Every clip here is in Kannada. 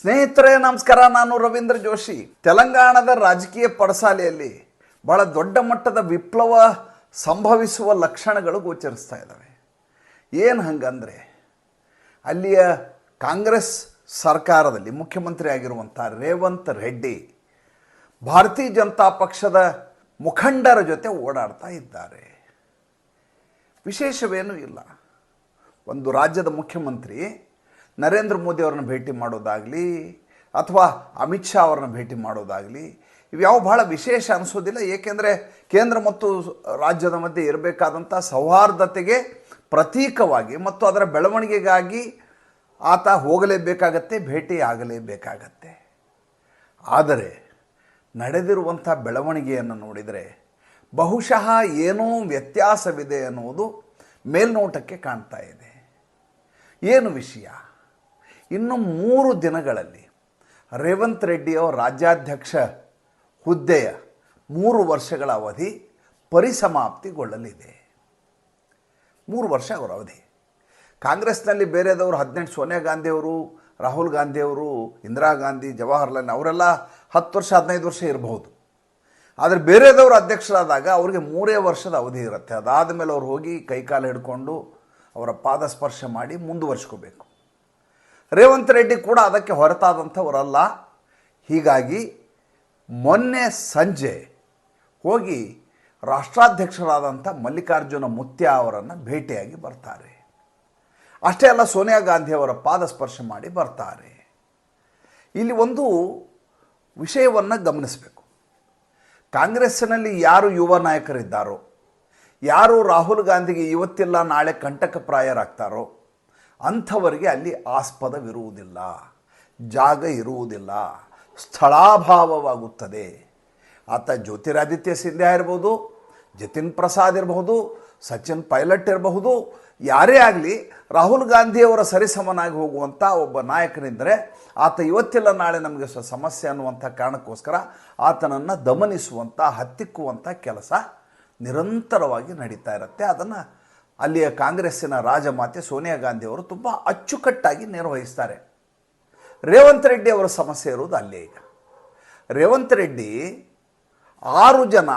ಸ್ನೇಹಿತರೆ, ನಮಸ್ಕಾರ. ನಾನು ರವೀಂದ್ರ ಜೋಶಿ. ತೆಲಂಗಾಣದ ರಾಜಕೀಯ ಪಡಸಾಲೆಯಲ್ಲಿ ಬಹಳ ದೊಡ್ಡ ಮಟ್ಟದ ವಿಪ್ಲವ ಸಂಭವಿಸುವ ಲಕ್ಷಣಗಳು ಗೋಚರಿಸ್ತಾ ಇದ್ದಾವೆ. ಏನು ಹಂಗಂದರೆ, ಅಲ್ಲಿಯ ಕಾಂಗ್ರೆಸ್ ಸರ್ಕಾರದಲ್ಲಿ ಮುಖ್ಯಮಂತ್ರಿ ಆಗಿರುವಂಥ ರೇವಂತ್ ರೆಡ್ಡಿ ಭಾರತೀಯ ಜನತಾ ಪಕ್ಷದ ಮುಖಂಡರ ಜೊತೆ ಓಡಾಡ್ತಾ ಇದ್ದಾರೆ. ವಿಶೇಷವೇನೂ ಇಲ್ಲ. ಒಂದು ರಾಜ್ಯದ ಮುಖ್ಯಮಂತ್ರಿ ನರೇಂದ್ರ ಮೋದಿ ಅವ್ರನ್ನ ಭೇಟಿ ಮಾಡೋದಾಗಲಿ ಅಥವಾ ಅಮಿತ್ ಶಾ ಅವ್ರನ್ನ ಭೇಟಿ ಮಾಡೋದಾಗಲಿ ಇವ್ಯಾವ ಭಾಳ ವಿಶೇಷ ಅನಿಸೋದಿಲ್ಲ. ಏಕೆಂದರೆ ಕೇಂದ್ರ ಮತ್ತು ರಾಜ್ಯದ ಮಧ್ಯೆ ಇರಬೇಕಾದಂಥ ಸೌಹಾರ್ದತೆಗೆ ಪ್ರತೀಕವಾಗಿ ಮತ್ತು ಅದರ ಬೆಳವಣಿಗೆಗಾಗಿ ಆತ ಹೋಗಲೇಬೇಕಾಗತ್ತೆ ಭೇಟಿ ಆಗಲೇಬೇಕಾಗತ್ತೆ ಆದರೆ ನಡೆದಿರುವಂಥ ಬೆಳವಣಿಗೆಯನ್ನು ನೋಡಿದರೆ ಬಹುಶಃ ಏನೋ ವ್ಯತ್ಯಾಸವಿದೆ ಅನ್ನುವುದು ಮೇಲ್ನೋಟಕ್ಕೆ ಕಾಣ್ತಾ ಇದೆ. ಏನು ವಿಷಯ? ಇನ್ನು ಮೂರು ದಿನಗಳಲ್ಲಿ ರೇವಂತ್ ರೆಡ್ಡಿಯವರ ರಾಜ್ಯಾಧ್ಯಕ್ಷ ಹುದ್ದೆಯ ಮೂರು ವರ್ಷಗಳ ಅವಧಿ ಪರಿಸಮಾಪ್ತಿಗೊಳ್ಳಲಿದೆ. ಮೂರು ವರ್ಷ ಅವರ ಅವಧಿ. ಕಾಂಗ್ರೆಸ್ನಲ್ಲಿ ಬೇರೆದವರು ಹದಿನೆಂಟು ಸೋನಿಯಾ ಗಾಂಧಿಯವರು, ರಾಹುಲ್ ಗಾಂಧಿಯವರು, ಇಂದಿರಾ ಗಾಂಧಿ, ಜವಾಹರ್ಲಾಲ್ ಅವರೆಲ್ಲ ಹತ್ತು ವರ್ಷ, ಹದಿನೈದು ವರ್ಷ ಇರಬಹುದು. ಆದರೆ ಬೇರೆದವರು ಅಧ್ಯಕ್ಷರಾದಾಗ ಅವರಿಗೆ ಮೂರೇ ವರ್ಷದ ಅವಧಿ ಇರುತ್ತೆ. ಅದಾದ ಮೇಲೆ ಅವ್ರು ಹೋಗಿ ಕೈಕಾಲು ಹಿಡ್ಕೊಂಡು ಅವರ ಪಾದ ಸ್ಪರ್ಶ ಮಾಡಿ ಮುಂದುವರ್ಸ್ಕೋಬೇಕು. ರೇವಂತ್ ರೆಡ್ಡಿ ಕೂಡ ಅದಕ್ಕೆ ಹೊರತಾದಂಥವರಲ್ಲ. ಹೀಗಾಗಿ ಮೊನ್ನೆ ಸಂಜೆ ಹೋಗಿ ರಾಷ್ಟ್ರಾಧ್ಯಕ್ಷರಾದಂಥ ಮಲ್ಲಿಕಾರ್ಜುನ ಮುತ್ಯ ಅವರನ್ನು ಭೇಟಿಯಾಗಿ ಬರ್ತಾರೆ. ಅಷ್ಟೇ ಅಲ್ಲ, ಸೋನಿಯಾ ಗಾಂಧಿಯವರ ಪಾದ ಸ್ಪರ್ಶ ಮಾಡಿ ಬರ್ತಾರೆ. ಇಲ್ಲಿ ಒಂದು ವಿಷಯವನ್ನು ಗಮನಿಸಬೇಕು. ಕಾಂಗ್ರೆಸ್ಸಿನಲ್ಲಿ ಯಾರು ಯುವ ನಾಯಕರಿದ್ದಾರೋ, ಯಾರು ರಾಹುಲ್ ಗಾಂಧಿಗೆ ಇವತ್ತಿಲ್ಲ, ನಾಳೆ ಕಂಟಕಪ್ರಾಯರಾಗ್ತಾರೋ ಅಂಥವರಿಗೆ ಅಲ್ಲಿ ಆಸ್ಪದವಿರುವುದಿಲ್ಲ, ಜಾಗ ಇರುವುದಿಲ್ಲ, ಸ್ಥಳಾಭಾವವಾಗುತ್ತದೆ. ಆತ ಜ್ಯೋತಿರಾದಿತ್ಯ ಸಿಂಧ್ಯಾ ಇರಬಹುದು, ಜತಿನ್ ಪ್ರಸಾದ್ ಇರಬಹುದು, ಸಚಿನ್ ಪೈಲಟ್ ಇರಬಹುದು, ಯಾರೇ ಆಗಲಿ ರಾಹುಲ್ ಗಾಂಧಿಯವರ ಸರಿಸಮನಾಗಿ ಹೋಗುವಂಥ ಒಬ್ಬ ನಾಯಕನಿದ್ದರೆ ಆತ ಇವತ್ತಿಲ್ಲ, ನಾಳೆ ನಮಗೆ ಸಮಸ್ಯೆ ಅನ್ನುವಂಥ ಕಾರಣಕ್ಕೋಸ್ಕರ ಆತನನ್ನು ದಮನಿಸುವಂಥ ಹತ್ತಿಕ್ಕುವಂಥ ಕೆಲಸ ನಿರಂತರವಾಗಿ ನಡೀತಾ ಇರುತ್ತೆ. ಅದನ್ನು ಅಲ್ಲಿಯ ಕಾಂಗ್ರೆಸ್ಸಿನ ರಾಜಮಾತೆ ಸೋನಿಯಾ ಗಾಂಧಿಯವರು ತುಂಬ ಅಚ್ಚುಕಟ್ಟಾಗಿ ನಿರ್ವಹಿಸ್ತಾರೆ. ರೇವಂತ್ ರೆಡ್ಡಿ ಅವರ ಸಮಸ್ಯೆ ಇರುವುದು ಅಲ್ಲೇ ಈಗ. ರೇವಂತ್ ರೆಡ್ಡಿ ಆರು ಜನ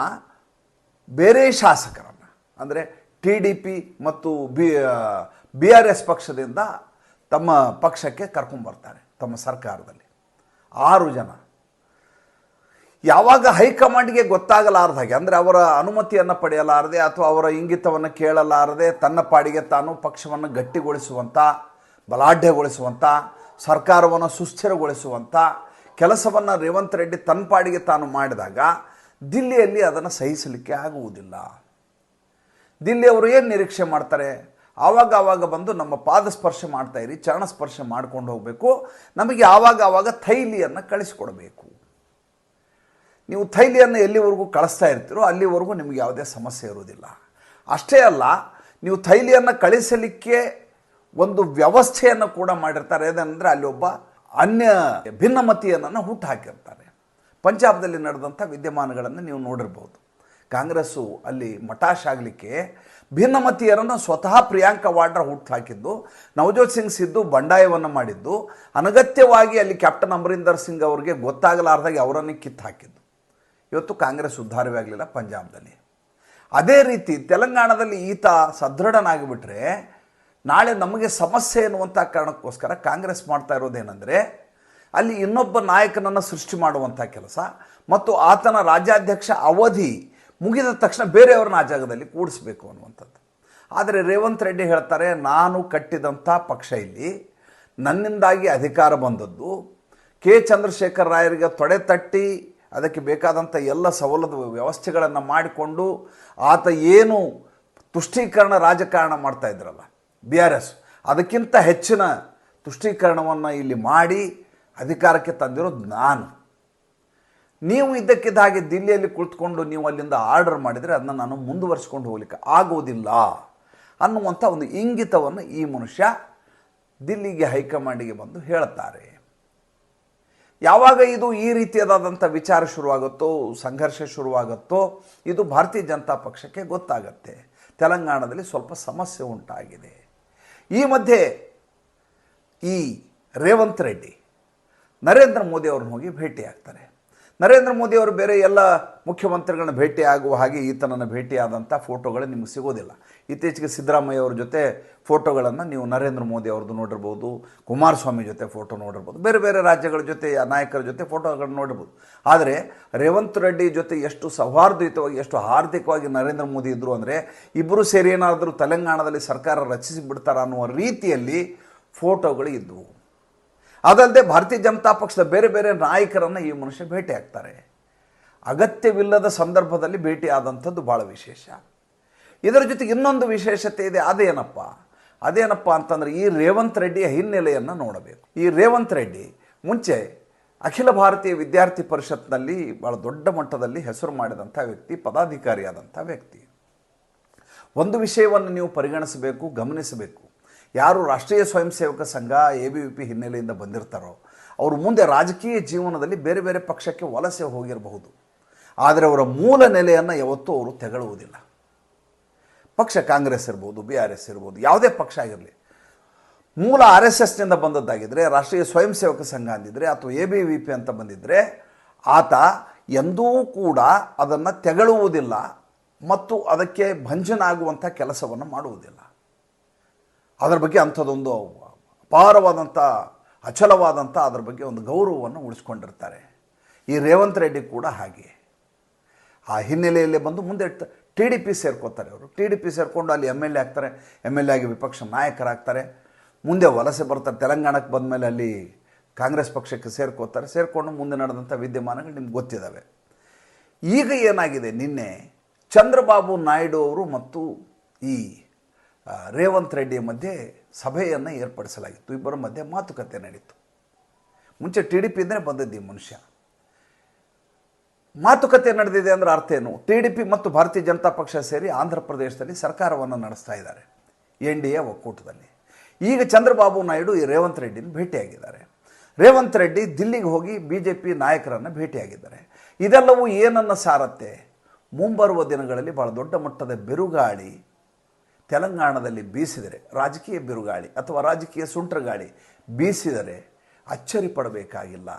ಬೇರೆ ಶಾಸಕರನ್ನು, ಅಂದರೆ ಟಿ ಡಿ ಪಿ ಮತ್ತು ಬಿ ಬಿ ಆರ್ ಎಸ್ ಪಕ್ಷದಿಂದ ತಮ್ಮ ಪಕ್ಷಕ್ಕೆ ಕರ್ಕೊಂಡ್ಬರ್ತಾರೆ, ತಮ್ಮ ಸರ್ಕಾರದಲ್ಲಿ. ಆರು ಜನ. ಯಾವಾಗ ಹೈಕಮಾಂಡ್ಗೆ ಗೊತ್ತಾಗಲಾರ್ದ ಹಾಗೆ, ಅಂದರೆ ಅವರ ಅನುಮತಿಯನ್ನು ಪಡೆಯಲಾರದೆ ಅಥವಾ ಅವರ ಇಂಗಿತವನ್ನು ಕೇಳಲಾರದೆ ತನ್ನ ಪಾಡಿಗೆ ತಾನು ಪಕ್ಷವನ್ನು ಗಟ್ಟಿಗೊಳಿಸುವಂಥ ಬಲಾಢ್ಯಗೊಳಿಸುವಂಥ ಸರ್ಕಾರವನ್ನು ಸುಸ್ಥಿರಗೊಳಿಸುವಂಥ ಕೆಲಸವನ್ನು ರೇವಂತ್ ರೆಡ್ಡಿ ತನ್ನ ಪಾಡಿಗೆ ತಾನು ಮಾಡಿದಾಗ ದಿಲ್ಲಿಯಲ್ಲಿ ಅದನ್ನು ಸಹಿಸಲಿಕ್ಕೆ ಆಗುವುದಿಲ್ಲ. ದಿಲ್ಲಿಯವರು ಏನು ನಿರೀಕ್ಷೆ ಮಾಡ್ತಾರೆ? ಆವಾಗ ಆವಾಗ ಬಂದು ನಮ್ಮ ಪಾದ ಸ್ಪರ್ಶ ಮಾಡ್ತಾ ಇರಿ, ಚರಣ ಸ್ಪರ್ಶ ಮಾಡ್ಕೊಂಡು ಹೋಗಬೇಕು, ನಮಗೆ ಆವಾಗ ಆವಾಗ ಥೈಲಿಯನ್ನು ಕಳಿಸಿಕೊಡಬೇಕು. ನೀವು ಥೈಲಿಯನ್ನು ಎಲ್ಲಿವರೆಗೂ ಕಳಿಸ್ತಾ ಇರ್ತೀರೋ ಅಲ್ಲಿವರೆಗೂ ನಿಮಗೆ ಯಾವುದೇ ಸಮಸ್ಯೆ ಇರುವುದಿಲ್ಲ. ಅಷ್ಟೇ ಅಲ್ಲ, ನೀವು ಥೈಲಿಯನ್ನು ಕಳಿಸಲಿಕ್ಕೆ ಒಂದು ವ್ಯವಸ್ಥೆಯನ್ನು ಕೂಡ ಮಾಡಿರ್ತಾರೆ. ಏನಂದರೆ ಅಲ್ಲಿ ಒಬ್ಬ ಅನ್ಯ ಭಿನ್ನಮತಿಯನ್ನು ಹುಟ್ಟು ಹಾಕಿರ್ತಾರೆ. ಪಂಜಾಬ್ದಲ್ಲಿ ನಡೆದಂಥ ವಿದ್ಯಮಾನಗಳನ್ನು ನೀವು ನೋಡಿರ್ಬೋದು. ಕಾಂಗ್ರೆಸ್ಸು ಅಲ್ಲಿ ಮಟಾಶ್ ಆಗಲಿಕ್ಕೆ ಭಿನ್ನಮತೀಯರನ್ನು ಸ್ವತಃ ಪ್ರಿಯಾಂಕಾ ವಾಡ್ರಾ ಹುಟ್ಟು ಹಾಕಿದ್ದು, ನವಜೋತ್ ಸಿಂಗ್ ಸಿದ್ದು ಬಂಡಾಯವನ್ನು ಮಾಡಿದ್ದು, ಅನಗತ್ಯವಾಗಿ ಅಲ್ಲಿ ಕ್ಯಾಪ್ಟನ್ ಅಮರಿಂದರ್ ಸಿಂಗ್ ಅವರಿಗೆ ಗೊತ್ತಾಗಲಾರ್ದಾಗೆ ಅವರನ್ನೇ ಕಿತ್ತು ಹಾಕಿದ್ದು. ಇವತ್ತು ಕಾಂಗ್ರೆಸ್ ಉದ್ಧಾರವೇ ಆಗಲಿಲ್ಲ, ಪಂಜಾಬ್ದಲ್ಲಿ. ಅದೇ ರೀತಿ ತೆಲಂಗಾಣದಲ್ಲಿ ಈತ ಸದೃಢನಾಗಿಬಿಟ್ರೆ ನಾಳೆ ನಮಗೆ ಸಮಸ್ಯೆ ಎನ್ನುವಂಥ ಕಾರಣಕ್ಕೋಸ್ಕರ ಕಾಂಗ್ರೆಸ್ ಮಾಡ್ತಾ ಇರೋದೇನೆಂದರೆ ಅಲ್ಲಿ ಇನ್ನೊಬ್ಬ ನಾಯಕನನ್ನು ಸೃಷ್ಟಿ ಮಾಡುವಂಥ ಕೆಲಸ ಮತ್ತು ಆತನ ರಾಜ್ಯಾಧ್ಯಕ್ಷ ಅವಧಿ ಮುಗಿದ ತಕ್ಷಣ ಬೇರೆಯವ್ರನ್ನ ಆ ಜಾಗದಲ್ಲಿ ಕೂಡಿಸ್ಬೇಕು ಅನ್ನುವಂಥದ್ದು. ಆದರೆ ರೇವಂತ್ ರೆಡ್ಡಿ ಹೇಳ್ತಾರೆ, ನಾನು ಕಟ್ಟಿದಂಥ ಪಕ್ಷ ಇಲ್ಲಿ, ನನ್ನಿಂದಾಗಿ ಅಧಿಕಾರ ಬಂದದ್ದು. ಕೆ. ಚಂದ್ರಶೇಖರ್ ರಾಯರಿಗೆ ತೊಡೆ ತಟ್ಟಿ ಅದಕ್ಕೆ ಬೇಕಾದಂಥ ಎಲ್ಲ ಸವಲತ್ತು ವ್ಯವಸ್ಥೆಗಳನ್ನು ಮಾಡಿಕೊಂಡು ಆತ ಏನು ತುಷ್ಟೀಕರಣ ರಾಜಕಾರಣ ಮಾಡ್ತಾ ಇದ್ರಲ್ಲ, ಬಿ ಆರ್ ಎಸ್. ಅದಕ್ಕಿಂತ ಹೆಚ್ಚಿನ ತುಷ್ಟೀಕರಣವನ್ನು ಇಲ್ಲಿ ಮಾಡಿ ಅಧಿಕಾರಕ್ಕೆ ತಂದಿರೋದು ನಾನು. ನೀವು ಇದ್ದಕ್ಕಿದ್ದ ಹಾಗೆ ದಿಲ್ಲಿಯಲ್ಲಿ ಕುಳಿತುಕೊಂಡು ನೀವು ಅಲ್ಲಿಂದ ಆರ್ಡರ್ ಮಾಡಿದರೆ ಅದನ್ನು ನಾನು ಮುಂದುವರಿಸ್ಕೊಂಡು ಹೋಗ್ಲಿಕ್ಕೆ ಆಗೋದಿಲ್ಲ ಅನ್ನುವಂಥ ಒಂದು ಇಂಗಿತವನ್ನು ಈ ಮನುಷ್ಯ ದಿಲ್ಲಿಗೆ ಹೈಕಮಾಂಡಿಗೆ ಬಂದು ಹೇಳ್ತಾರೆ. ಯಾವಾಗ ಇದು ಈ ರೀತಿಯಾದಂಥ ವಿಚಾರ ಶುರುವಾಗುತ್ತೋ, ಸಂಘರ್ಷ ಶುರುವಾಗುತ್ತೋ, ಇದು ಭಾರತೀಯ ಜನತಾ ಪಕ್ಷಕ್ಕೆ ಗೊತ್ತಾಗತ್ತೆ. ತೆಲಂಗಾಣದಲ್ಲಿ ಸ್ವಲ್ಪ ಸಮಸ್ಯೆ ಉಂಟಾಗಿದೆ. ಈ ಮಧ್ಯೆ ಈ ರೇವಂತ್ ರೆಡ್ಡಿ, ನರೇಂದ್ರ ಮೋದಿ ಅವ್ರನ್ನ ಹೋಗಿ ಭೇಟಿ ಆಗ್ತಾರೆ ನರೇಂದ್ರ ಮೋದಿ ಅವರು ಬೇರೆ ಎಲ್ಲ ಮುಖ್ಯಮಂತ್ರಿಗಳನ್ನ ಭೇಟಿ ಆಗುವ ಹಾಗೆ ಈತನನ್ನು ಭೇಟಿಯಾದಂಥ ಫೋಟೋಗಳು ನಿಮಗೆ ಸಿಗೋದಿಲ್ಲ. ಇತ್ತೀಚೆಗೆ ಸಿದ್ದರಾಮಯ್ಯ ಅವ್ರ ಜೊತೆ ಫೋಟೋಗಳನ್ನು ನೀವು ನರೇಂದ್ರ ಮೋದಿ ಅವ್ರದ್ದು ನೋಡಿರ್ಬೋದು, ಕುಮಾರಸ್ವಾಮಿ ಜೊತೆ ಫೋಟೋ ನೋಡಿರ್ಬೋದು, ಬೇರೆ ಬೇರೆ ರಾಜ್ಯಗಳ ಜೊತೆ ನಾಯಕರ ಜೊತೆ ಫೋಟೋಗಳನ್ನ ನೋಡಿರ್ಬೋದು. ಆದರೆ ರೇವಂತ್ ರೆಡ್ಡಿ ಜೊತೆ ಎಷ್ಟು ಸೌಹಾರ್ದಯುತವಾಗಿ, ಎಷ್ಟು ಹಾರ್ದಿಕವಾಗಿ ನರೇಂದ್ರ ಮೋದಿ ಇದ್ದರು ಅಂದರೆ ಇಬ್ಬರು ಸೇರಿ ಏನಾದರೂ ತೆಲಂಗಾಣದಲ್ಲಿ ಸರ್ಕಾರ ರಚಿಸಿ ಬಿಡ್ತಾರ ಅನ್ನುವ ರೀತಿಯಲ್ಲಿ ಫೋಟೋಗಳು ಇದ್ದವು ಅದಲ್ಲದೆ ಭಾರತೀಯ ಜನತಾ ಪಕ್ಷದ ಬೇರೆ ಬೇರೆ ನಾಯಕರನ್ನು ಈ ಮನುಷ್ಯ ಭೇಟಿ ಆಗ್ತಾರೆ. ಅಗತ್ಯವಿಲ್ಲದ ಸಂದರ್ಭದಲ್ಲಿ ಭೇಟಿ ಆದಂಥದ್ದು ಭಾಳ ವಿಶೇಷ. ಇದರ ಜೊತೆಗೆ ಇನ್ನೊಂದು ವಿಶೇಷತೆ ಇದೆ, ಅದೇನಪ್ಪ? ಅದೇನಪ್ಪ ಅಂತಂದರೆ ಈ ರೇವಂತ್ ರೆಡ್ಡಿಯ ಹಿನ್ನೆಲೆಯನ್ನು ನೋಡಬೇಕು. ಈ ರೇವಂತ್ ರೆಡ್ಡಿ ಮುಂಚೆ ಅಖಿಲ ಭಾರತೀಯ ವಿದ್ಯಾರ್ಥಿ ಪರಿಷತ್ನಲ್ಲಿ ಭಾಳ ದೊಡ್ಡ ಮಟ್ಟದಲ್ಲಿ ಹೆಸರು ಮಾಡಿದಂಥ ವ್ಯಕ್ತಿ, ಪದಾಧಿಕಾರಿಯಾದಂಥ ವ್ಯಕ್ತಿ. ಒಂದು ವಿಷಯವನ್ನು ನೀವು ಪರಿಗಣಿಸಬೇಕು, ಗಮನಿಸಬೇಕು. ಯಾರು ರಾಷ್ಟ್ರೀಯ ಸ್ವಯಂ ಸೇವಕ ಸಂಘ ಎ ಬಿ ವಿ ಪಿ ಹಿನ್ನೆಲೆಯಿಂದ ಬಂದಿರ್ತಾರೋ, ಅವರು ಮುಂದೆ ರಾಜಕೀಯ ಜೀವನದಲ್ಲಿ ಬೇರೆ ಬೇರೆ ಪಕ್ಷಕ್ಕೆ ವಲಸೆ ಹೋಗಿರಬಹುದು. ಆದರೆ ಅವರ ಮೂಲ ನೆಲೆಯನ್ನು ಯಾವತ್ತೂ ಅವರು ತೆಗಳುವುದಿಲ್ಲ. ಪಕ್ಷ ಕಾಂಗ್ರೆಸ್ ಇರ್ಬೋದು ಬಿ ಆರ್ ಎಸ್ ಇರ್ಬೋದು, ಯಾವುದೇ ಪಕ್ಷ ಆಗಿರಲಿ. ಮೂಲ ಆರ್ ಎಸ್ ಎಸ್ನಿಂದ ಬಂದದ್ದಾಗಿದ್ದರೆ ರಾಷ್ಟ್ರೀಯ ಸ್ವಯಂ ಸೇವಕ ಸಂಘ ಅಂದಿದ್ದರೆ ಅಥವಾ ಎ ಬಿ ವಿ ಪಿ ಅಂತ ಬಂದಿದ್ದರೆ ಆತ ಎಂದೂ ಕೂಡ ಅದನ್ನು ತೆಗಳುವುದಿಲ್ಲ ಮತ್ತು ಅದಕ್ಕೆ ಭಂಜನಾಗುವಂಥ ಕೆಲಸವನ್ನು ಮಾಡುವುದಿಲ್ಲ. ಅದರ ಬಗ್ಗೆ ಅಂಥದ್ದೊಂದು ಅಪಾರವಾದಂಥ, ಅಚಲವಾದಂಥ ಅದರ ಬಗ್ಗೆ ಒಂದು ಗೌರವವನ್ನು ಉಳಿಸ್ಕೊಂಡಿರ್ತಾರೆ. ಈ ರೇವಂತ್ ರೆಡ್ಡಿ ಕೂಡ ಹಾಗೆ. ಆ ಹಿನ್ನೆಲೆಯಲ್ಲಿ ಬಂದು ಮುಂದೆ ಟಿ ಡಿ ಪಿ ಸೇರ್ಕೋತಾರೆ ಅವರು. ಟಿ ಡಿ ಪಿ ಸೇರಿಕೊಂಡು ಅಲ್ಲಿ ಎಂ ಎಲ್ ಎ ಆಗ್ತಾರೆ. ಎಂ ಎಲ್ ಎ ಆಗಿ ವಿಪಕ್ಷ ನಾಯಕರಾಗ್ತಾರೆ. ಮುಂದೆ ವಲಸೆ ಬರ್ತಾರೆ. ತೆಲಂಗಾಣಕ್ಕೆ ಬಂದ ಮೇಲೆ ಅಲ್ಲಿ ಕಾಂಗ್ರೆಸ್ ಪಕ್ಷಕ್ಕೆ ಸೇರ್ಕೋತಾರೆ. ಸೇರಿಕೊಂಡು ಮುಂದೆ ನಡೆದಂಥ ವಿದ್ಯಮಾನಗಳು ನಿಮ್ಗೆ ಗೊತ್ತಿದ್ದಾವೆ. ಈಗ ಏನಾಗಿದೆ? ನಿನ್ನೆ ಚಂದ್ರಬಾಬು ನಾಯ್ಡು ಅವರು ಮತ್ತು ಈ ರೇವಂತ್ ರೆಡ್ಡಿ ಮಧ್ಯೆ ಸಭೆಯನ್ನು ಏರ್ಪಡಿಸಲಾಗಿತ್ತು. ಇಬ್ಬರ ಮಧ್ಯೆ ಮಾತುಕತೆ ನಡೀತು. ಮುಂಚೆ ಟಿ ಡಿ ಪಿಯಿಂದ ಬಂದದ್ದು ಈ ಮನುಷ್ಯ. ಮಾತುಕತೆ ನಡೆದಿದೆ ಅಂದ್ರೆ ಅರ್ಥ ಏನು? ಟಿ ಡಿ ಪಿ ಮತ್ತು ಭಾರತೀಯ ಜನತಾ ಪಕ್ಷ ಸೇರಿ ಆಂಧ್ರ ಪ್ರದೇಶದಲ್ಲಿ ಸರ್ಕಾರವನ್ನು ನಡೆಸ್ತಾ ಇದ್ದಾರೆ. ಎನ್ ಡಿ ಎ ಒಕ್ಕೂಟದಲ್ಲಿ. ಈಗ ಚಂದ್ರಬಾಬು ನಾಯ್ಡು ಈ ರೇವಂತ್ ರೆಡ್ಡಿನ ಭೇಟಿಯಾಗಿದ್ದಾರೆ. ರೇವಂತ್ ರೆಡ್ಡಿ ದಿಲ್ಲಿಗೆ ಹೋಗಿ ಬಿ ಜೆ ಪಿ ನಾಯಕರನ್ನು ಭೇಟಿಯಾಗಿದ್ದಾರೆ. ಇದೆಲ್ಲವೂ ಏನನ್ನು ಸಾರತ್ತೆ? ಮುಂಬರುವ ದಿನಗಳಲ್ಲಿ ಭಾಳ ದೊಡ್ಡ ಮಟ್ಟದ ಬಿರುಗಾಳಿ ತೆಲಂಗಾಣದಲ್ಲಿ ಬೀಸಿದರೆ, ರಾಜಕೀಯ ಬಿರುಗಾಳಿ ಅಥವಾ ರಾಜಕೀಯ ಸುಂಟರಗಾಳಿ ಬೀಸಿದರೆ ಅಚ್ಚರಿ ಪಡಬೇಕಾಗಿಲ್ಲ.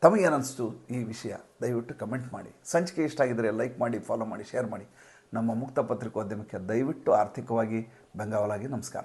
ತಮಗೇನಿಸ್ತು ಈ ವಿಷಯ? ದಯವಿಟ್ಟು ಕಮೆಂಟ್ ಮಾಡಿ. ಸಂಚಿಕೆ ಇಷ್ಟ ಆಗಿದ್ದರೆ ಲೈಕ್ ಮಾಡಿ, ಫಾಲೋ ಮಾಡಿ, ಶೇರ್ ಮಾಡಿ. ನಮ್ಮ ಮುಕ್ತ ಪತ್ರಿಕೋದ್ಯಮಕ್ಕೆ ದಯವಿಟ್ಟು ಆರ್ಥಿಕವಾಗಿ ಬೆಂಗಾವಲಾಗಿ ನಮಸ್ಕಾರ.